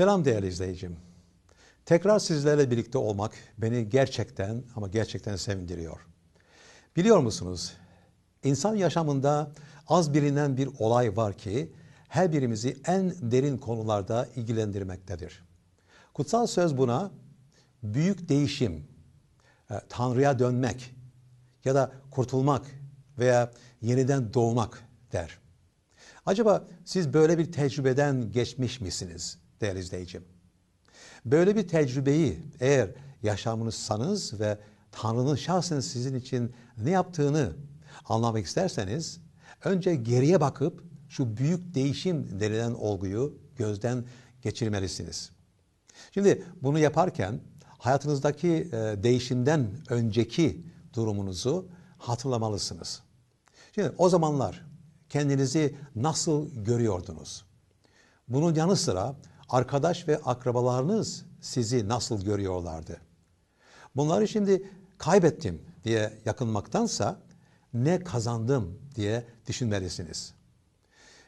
Selam değerli izleyicim. Tekrar sizlerle birlikte olmak beni gerçekten ama gerçekten sevindiriyor. Biliyor musunuz? İnsan yaşamında az bilinen bir olay var ki her birimizi en derin konularda ilgilendirmektedir. Kutsal söz buna büyük değişim, e, Tanrı'ya dönmek ya da kurtulmak veya yeniden doğmak der. Acaba siz böyle bir tecrübeden geçmiş misiniz değerli izleyicim? Böyle bir tecrübeyi eğer yaşamınızsanız ve Tanrı'nın şahsen sizin için ne yaptığını anlamak isterseniz önce geriye bakıp şu büyük değişim denilen olguyu gözden geçirmelisiniz. Şimdi bunu yaparken hayatınızdaki e, değişimden önceki durumunuzu hatırlamalısınız. Şimdi o zamanlar kendinizi nasıl görüyordunuz? Bunun yanı sıra arkadaş ve akrabalarınız sizi nasıl görüyorlardı? Bunları şimdi kaybettim diye yakınmaktansa ne kazandım diye düşünmelisiniz.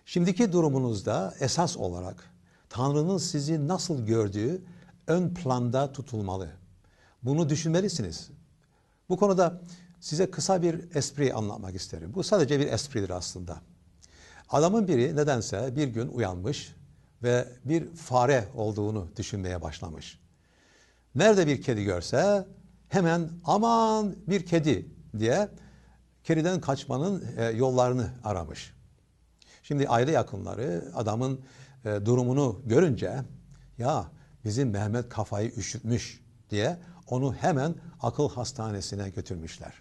Şimdiki durumunuzda esas olarak Tanrı'nın sizi nasıl gördüğü ön planda tutulmalı. Bunu düşünmelisiniz. Bu konuda size kısa bir espri anlatmak isterim. Bu sadece bir espridir aslında. Adamın biri nedense bir gün uyanmış ve bir fare olduğunu düşünmeye başlamış. Nerede bir kedi görse hemen aman bir kedi diye kediden kaçmanın e, yollarını aramış. Şimdi aile yakınları adamın e, durumunu görünce ya bizim Mehmet kafayı üşütmüş diye onu hemen akıl hastanesine götürmüşler.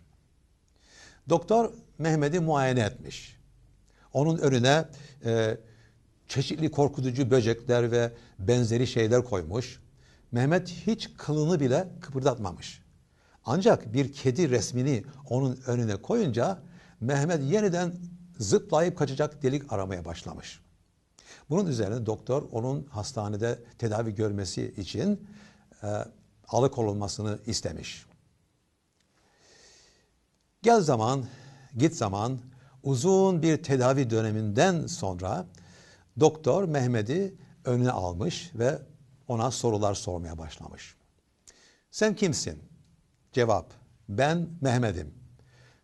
Doktor Mehmet'i muayene etmiş. Onun önüne e, çeşitli korkutucu böcekler ve benzeri şeyler koymuş. Mehmet hiç kılını bile kıpırdatmamış. Ancak bir kedi resmini onun önüne koyunca Mehmet yeniden zıplayıp kaçacak delik aramaya başlamış. Bunun üzerine doktor onun hastanede tedavi görmesi için e, alıkonulmasını istemiş. Gel zaman, git zaman uzun bir tedavi döneminden sonra doktor Mehmet'i önüne almış ve ona sorular sormaya başlamış. Sen kimsin? Cevap, ben Mehmet'im.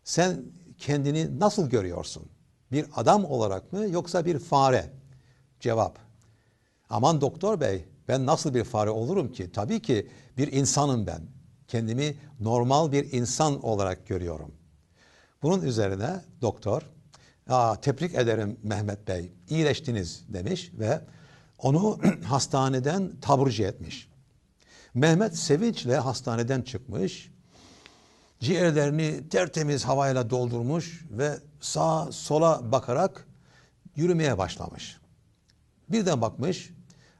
Sen kendini nasıl görüyorsun? Bir adam olarak mı yoksa bir fare? Cevap, aman doktor bey ben nasıl bir fare olurum ki? Tabii ki bir insanım ben. Kendimi normal bir insan olarak görüyorum. Bunun üzerine doktor, Aa, tebrik ederim Mehmet Bey, iyileştiniz demiş ve onu hastaneden taburcu etmiş. Mehmet sevinçle hastaneden çıkmış, ciğerlerini tertemiz havayla doldurmuş ve sağa sola bakarak yürümeye başlamış. Birden bakmış,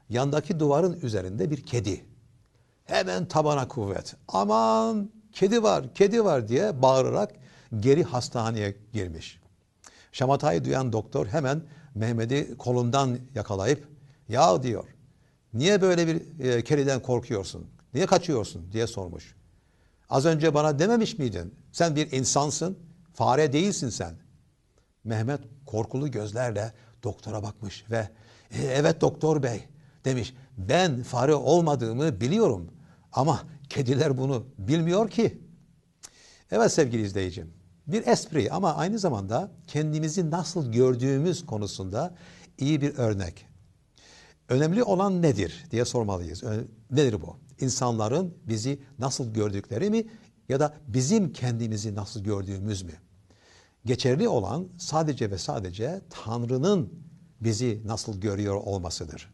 yandaki duvarın üzerinde bir kedi. Hemen tabana kuvvet. Aman kedi var, kedi var diye bağırarak geri hastaneye girmiş. Şamatayı duyan doktor hemen Mehmet'i kolundan yakalayıp ya diyor niye böyle bir e, kediden korkuyorsun? Niye kaçıyorsun diye sormuş. Az önce bana dememiş miydin? Sen bir insansın, fare değilsin sen. Mehmet korkulu gözlerle doktora bakmış ve e, evet doktor bey demiş. Ben fare olmadığımı biliyorum ama kediler bunu bilmiyor ki. Evet sevgili izleyicim bir espri ama aynı zamanda kendimizi nasıl gördüğümüz konusunda iyi bir örnek. Önemli olan nedir diye sormalıyız. Nedir bu? İnsanların bizi nasıl gördükleri mi ya da bizim kendimizi nasıl gördüğümüz mü? Geçerli olan sadece ve sadece Tanrı'nın bizi nasıl görüyor olmasıdır.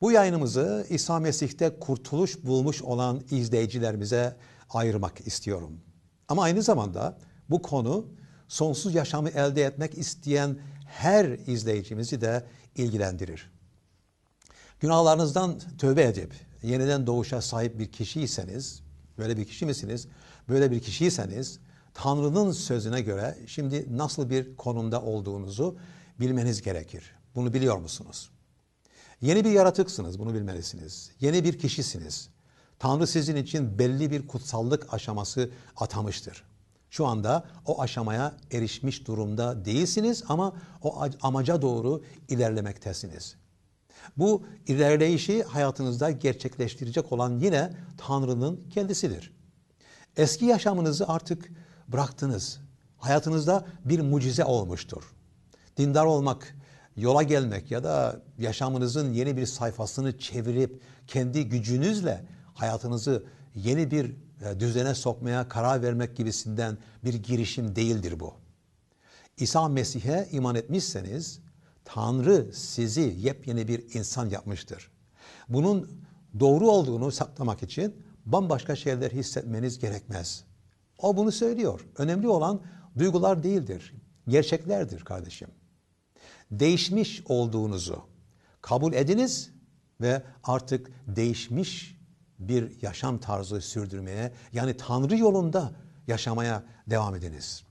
Bu yayınımızı İsa Mesih'te kurtuluş bulmuş olan izleyicilerimize ayırmak istiyorum. Ama aynı zamanda bu konu sonsuz yaşamı elde etmek isteyen her izleyicimizi de ilgilendirir. Günahlarınızdan tövbe edip yeniden doğuşa sahip bir kişiyseniz, böyle bir kişi misiniz? Böyle bir kişiyseniz Tanrı'nın sözüne göre şimdi nasıl bir konumda olduğunuzu bilmeniz gerekir. Bunu biliyor musunuz? Yeni bir yaratıksınız, bunu bilmelisiniz. Yeni bir kişisiniz. Tanrı sizin için belli bir kutsallık aşaması atamıştır. Şu anda o aşamaya erişmiş durumda değilsiniz ama o amaca doğru ilerlemektesiniz. Bu ilerleyişi hayatınızda gerçekleştirecek olan yine Tanrı'nın kendisidir. Eski yaşamınızı artık bıraktınız. Hayatınızda bir mucize olmuştur. Dindar olmak, yola gelmek ya da yaşamınızın yeni bir sayfasını çevirip kendi gücünüzle hayatınızı yeni bir e, düzene sokmaya karar vermek gibisinden bir girişim değildir bu. İsa Mesih'e iman etmişseniz Tanrı sizi yepyeni bir insan yapmıştır. Bunun doğru olduğunu saklamak için bambaşka şeyler hissetmeniz gerekmez. O bunu söylüyor. Önemli olan duygular değildir, gerçeklerdir kardeşim. Değişmiş olduğunuzu kabul ediniz ve artık değişmiş bir yaşam tarzı sürdürmeye yani Tanrı yolunda yaşamaya devam ediniz.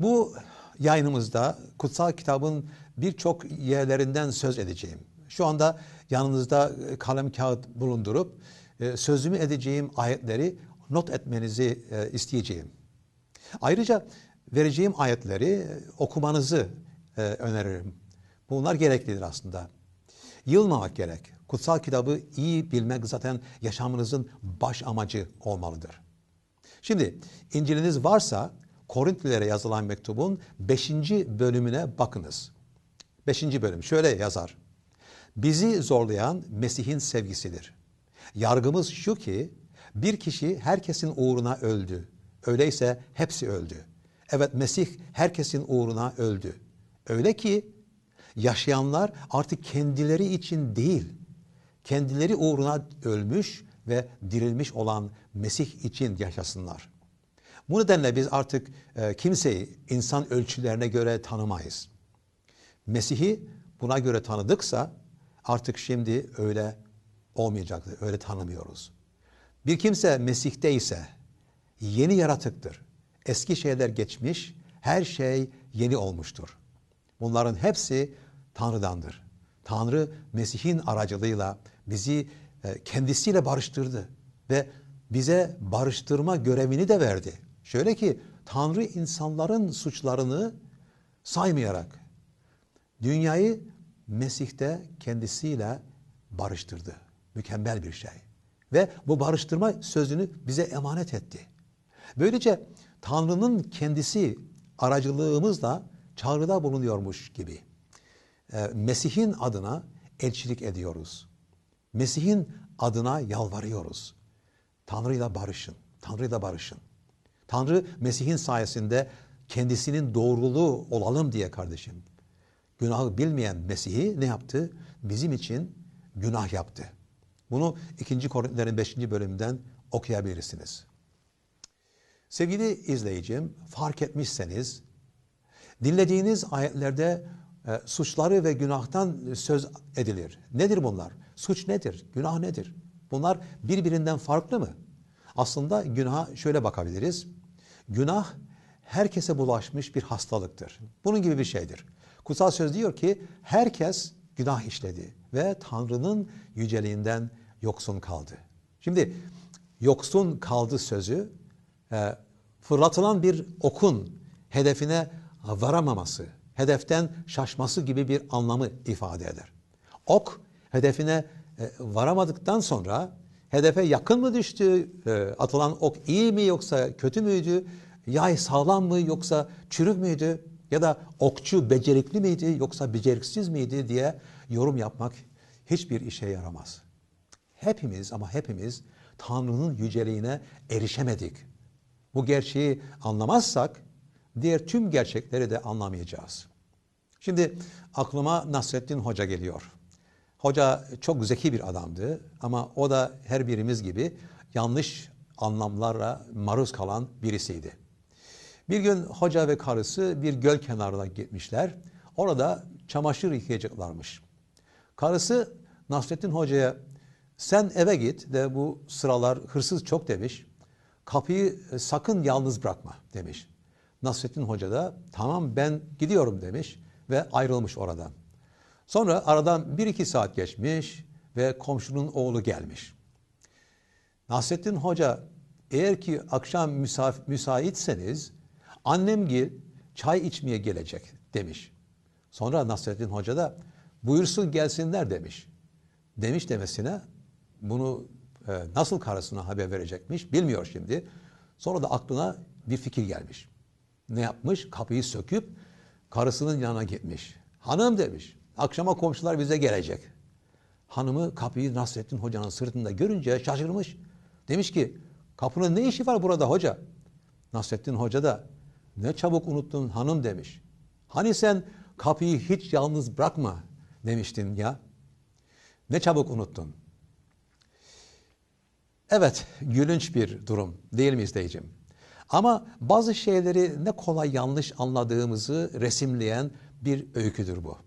Bu yayınımızda kutsal kitabın birçok yerlerinden söz edeceğim. Şu anda yanınızda e, kalem kağıt bulundurup e, sözümü edeceğim ayetleri not etmenizi e, isteyeceğim. Ayrıca vereceğim ayetleri okumanızı öneririm. Bunlar gereklidir aslında. Yılmamak gerek. Kutsal kitabı iyi bilmek zaten yaşamınızın baş amacı olmalıdır. Şimdi İncil'iniz varsa Korintlilere yazılan mektubun 5. bölümüne bakınız. 5. bölüm şöyle yazar. Bizi zorlayan Mesih'in sevgisidir. Yargımız şu ki bir kişi herkesin uğruna öldü. Öyleyse hepsi öldü. Evet Mesih herkesin uğruna öldü. Öyle ki yaşayanlar artık kendileri için değil, kendileri uğruna ölmüş ve dirilmiş olan Mesih için yaşasınlar. Bu nedenle biz artık e, kimseyi insan ölçülerine göre tanımayız. Mesih'i buna göre tanıdıksa artık şimdi öyle olmayacaktır. Öyle tanımıyoruz. Bir kimse Mesih'te ise yeni yaratıktır. Eski şeyler geçmiş, her şey yeni olmuştur. Bunların hepsi Tanrı'dandır. Tanrı Mesih'in aracılığıyla bizi e, kendisiyle barıştırdı ve bize barıştırma görevini de verdi. Şöyle ki Tanrı insanların suçlarını saymayarak dünyayı Mesih'te kendisiyle barıştırdı. Mükemmel bir şey. Ve bu barıştırma sözünü bize emanet etti. Böylece Tanrı'nın kendisi aracılığımızla çağrıda bulunuyormuş gibi. E, Mesih'in adına elçilik ediyoruz. Mesih'in adına yalvarıyoruz. Tanrı'yla barışın. Tanrı'yla barışın. Tanrı Mesih'in sayesinde kendisinin doğruluğu olalım diye kardeşim. Günahı bilmeyen Mesih'i ne yaptı? Bizim için günah yaptı. Bunu 2. Korintilerin 5. bölümünden okuyabilirsiniz. Sevgili izleyicim, fark etmişseniz dinlediğiniz ayetlerde e, suçları ve günahtan söz edilir. Nedir bunlar? Suç nedir? Günah nedir? Bunlar birbirinden farklı mı? Aslında günaha şöyle bakabiliriz. Günah herkese bulaşmış bir hastalıktır. Bunun gibi bir şeydir. Kutsal söz diyor ki herkes günah işledi ve Tanrı'nın yüceliğinden yoksun kaldı. Şimdi yoksun kaldı sözü e, fırlatılan bir okun hedefine varamaması, hedeften şaşması gibi bir anlamı ifade eder. Ok hedefine e, varamadıktan sonra hedefe yakın mı düştü, e, atılan ok iyi mi yoksa kötü müydü, yay sağlam mı yoksa çürük müydü ya da okçu becerikli miydi yoksa beceriksiz miydi diye yorum yapmak hiçbir işe yaramaz. Hepimiz ama hepimiz Tanrı'nın yüceliğine erişemedik. Bu gerçeği anlamazsak diğer tüm gerçekleri de anlamayacağız. Şimdi aklıma Nasrettin Hoca geliyor. Hoca çok zeki bir adamdı ama o da her birimiz gibi yanlış anlamlara maruz kalan birisiydi. Bir gün hoca ve karısı bir göl kenarına gitmişler. Orada çamaşır yıkayacaklarmış. Karısı Nasrettin Hoca'ya sen eve git de bu sıralar hırsız çok demiş. Kapıyı sakın yalnız bırakma demiş. Nasrettin Hoca da tamam ben gidiyorum demiş ve ayrılmış oradan. Sonra aradan bir iki saat geçmiş ve komşunun oğlu gelmiş. Nasrettin Hoca eğer ki akşam müsait, müsaitseniz annemgil çay içmeye gelecek demiş. Sonra Nasrettin Hoca da Buyursun gelsinler demiş. Demiş demesine bunu e, nasıl karısına haber verecekmiş bilmiyor şimdi. Sonra da aklına bir fikir gelmiş. Ne yapmış? Kapıyı söküp karısının yanına gitmiş. Hanım demiş. Akşama komşular bize gelecek. Hanımı kapıyı Nasrettin Hoca'nın sırtında görünce şaşırmış. Demiş ki kapının ne işi var burada hoca? Nasrettin Hoca da ne çabuk unuttun hanım demiş. Hani sen kapıyı hiç yalnız bırakma demiştin ya. Ne çabuk unuttun. Evet, gülünç bir durum değil mi izleyicim? Ama bazı şeyleri ne kolay yanlış anladığımızı resimleyen bir öyküdür bu.